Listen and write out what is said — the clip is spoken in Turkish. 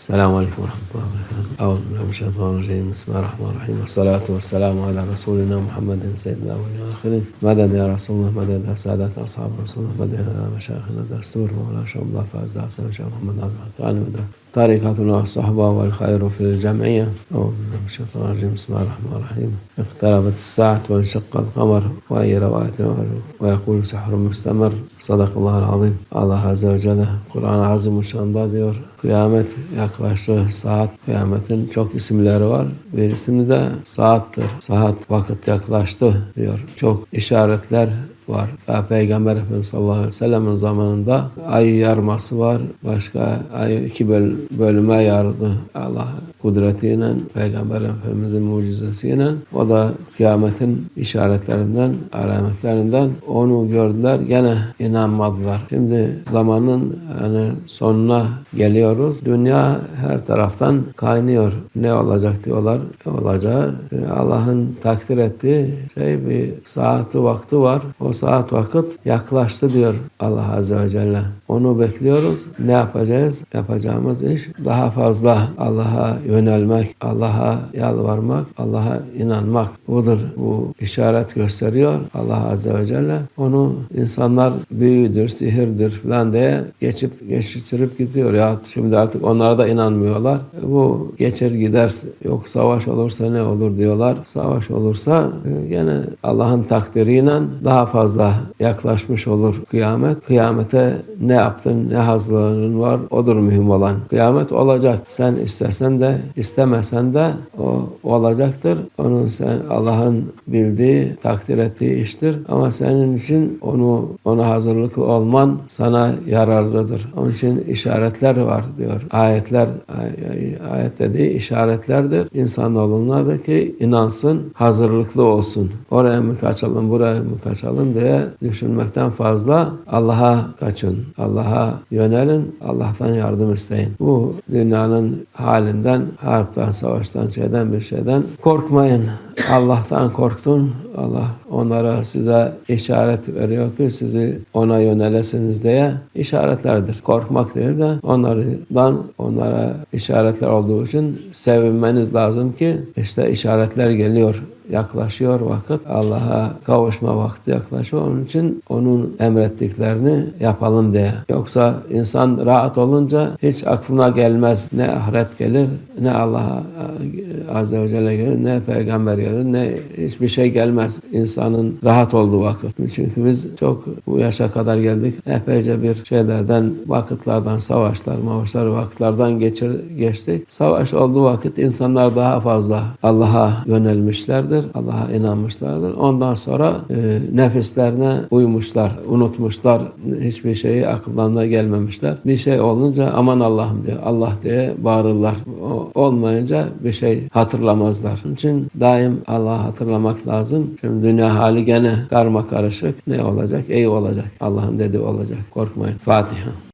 السلام عليكم ورحمة الله وبركاته. أعوذ بالله من الشيطان الرجيم. بسم الله الرحمن الرحيم. والصلاة والسلام على رسولنا محمد سيد الأولين والآخرين. مدد يا رسول الله مدد يا سادة أصحاب رسول الله مدد يا مشايخنا دستور مولانا شاء الله فاز حسن محمد عبد الحق مدد طريقتنا والصحبة والخير في الجمعية أعوذ بالله من الشيطان الرجيم بسم الله الرحمن الرحيم اقتربت الساعة وانشق القمر وأي رواية ويقول سحر مستمر صدق الله العظيم Allah Azze ve Celle Kur'an-ı Azimuşşan'da diyor kıyamet yaklaştı saat kıyametin çok isimleri var bir ismi de saattir saat vakit yaklaştı diyor çok işaretler var. Daha Peygamber Efendimiz sallallahu aleyhi ve sellem'in zamanında ay yarması var. Başka ay iki böl bölüme yardı Allah kudretiyle, Peygamber Efendimiz'in mucizesiyle. O da kıyametin işaretlerinden, alametlerinden onu gördüler. Gene inanmadılar. Şimdi zamanın yani sonuna geliyoruz. Dünya her taraftan kaynıyor. Ne olacak diyorlar. Ne olacağı Allah'ın takdir ettiği şey bir saati vakti var. O saat vakit yaklaştı diyor Allah Azze ve Celle. Onu bekliyoruz. Ne yapacağız? Yapacağımız iş daha fazla Allah'a yönelmek, Allah'a yalvarmak, Allah'a inanmak. Budur. Bu işaret gösteriyor Allah Azze ve Celle. Onu insanlar büyüdür, sihirdir falan diye geçip geçirip gidiyor. Ya şimdi artık onlara da inanmıyorlar. Bu geçer gider. Yok savaş olursa ne olur diyorlar. Savaş olursa gene Allah'ın takdiriyle daha fazla yaklaşmış olur kıyamet. Kıyamete ne yaptın, ne hazırlığın var odur mühim olan. Kıyamet olacak. Sen istesen de istemesen de o olacaktır. Onun sen Allah'ın bildiği, takdir ettiği iştir. Ama senin için onu ona hazırlıklı olman sana yararlıdır. Onun için işaretler var diyor. Ayetler ayet dediği işaretlerdir. İnsanoğluna da ki inansın, hazırlıklı olsun. Oraya mı kaçalım, buraya mı kaçalım diye düşünmekten fazla Allah'a kaçın. Allah'a yönelin. Allah'tan yardım isteyin. Bu dünyanın halinden, harptan, savaştan, şeyden bir şeyden korkmayın. Allah'tan korktun. Allah onlara size işaret veriyor ki sizi ona yönelesiniz diye işaretlerdir. Korkmak değil de onlardan onlara işaretler olduğu için sevinmeniz lazım ki işte işaretler geliyor yaklaşıyor vakit. Allah'a kavuşma vakti yaklaşıyor. Onun için onun emrettiklerini yapalım diye. Yoksa insan rahat olunca hiç aklına gelmez. Ne ahiret gelir, ne Allah Azze ve Celle gelir, ne peygamber gelir, ne hiçbir şey gelmez insanın rahat olduğu vakit. Çünkü biz çok bu yaşa kadar geldik. Epeyce bir şeylerden, vakitlerden, savaşlar, mavaşlar, vakitlerden geçir, geçtik. Savaş olduğu vakit insanlar daha fazla Allah'a yönelmişlerdir. Allah'a inanmışlardır. Ondan sonra e, nefislerine uymuşlar, unutmuşlar. Hiçbir şeyi akıllarına gelmemişler. Bir şey olunca aman Allah'ım diye, Allah diye bağırırlar. O, olmayınca bir şey hatırlamazlar. Onun için daim Allah'ı hatırlamak lazım. Şimdi dünya hali gene karma karışık. Ne olacak? İyi olacak. Allah'ın dediği olacak. Korkmayın. Fatiha.